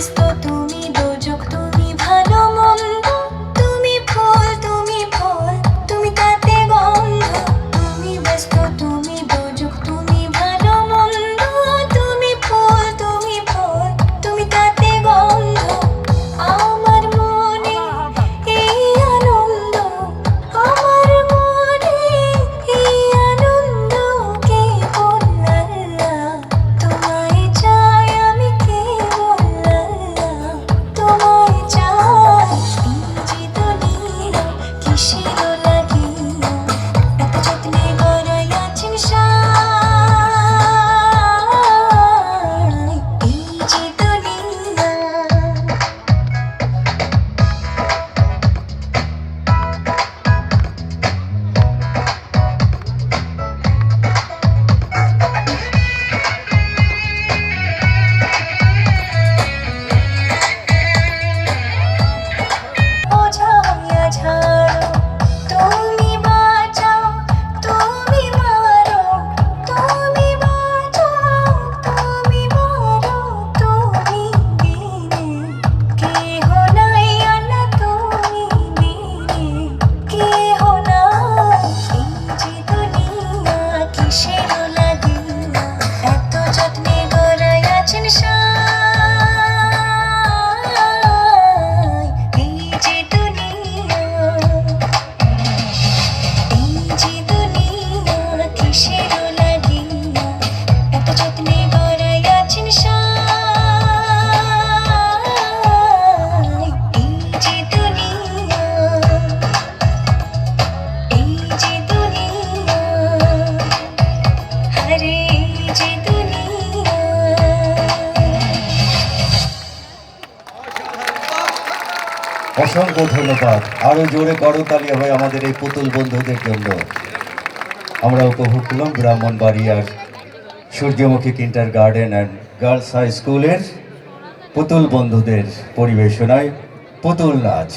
Mas todo 欲し。অসংখ্য ধন্যবাদ। আরও জোরে করতালি হয় আমাদের এই পুতুল বন্ধুদের জন্য। আমরা উপভোগ করলাম ব্রাহ্মণবাড়িয়ার Suryamukhi kindergarten and girls high স্কুলের পুতুল বন্ধুদের পরিবেশনায় পুতুল নাচ।